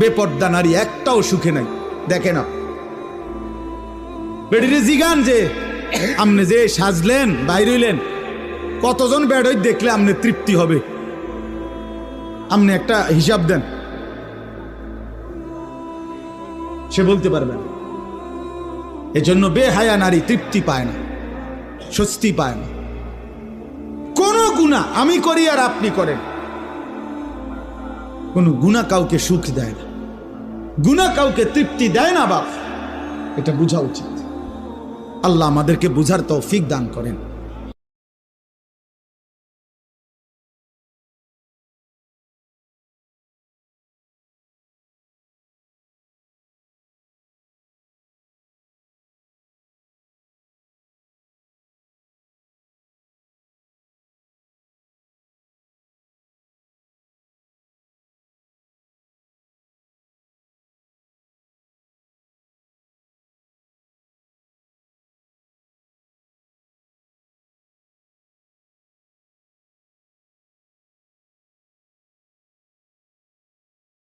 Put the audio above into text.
বেপর্দা নারী একটাও সুখে নাই। দেখে না বেডিরে জিগান যে আপনি যে সাজলেন বাইরে হইলেন কতজন বেড়ই দেখলে আপনি তৃপ্তি হবে? আপনি একটা হিসাব দেন। সে বলতে পারবে না। এজন্য বেহায়া নারী তৃপ্তি পায় না, স্বস্তি পায় না। কোন গুণা আমি করি আর আপনি করেন। কোন গুণা কাউকে সুখ দেয় না। গুণা কাউকে তৃপ্তি দেয় না বাপ। এটা বোঝা উচিত। আল্লাহ আমাদেরকে বুঝার তৌফিক দান করেন।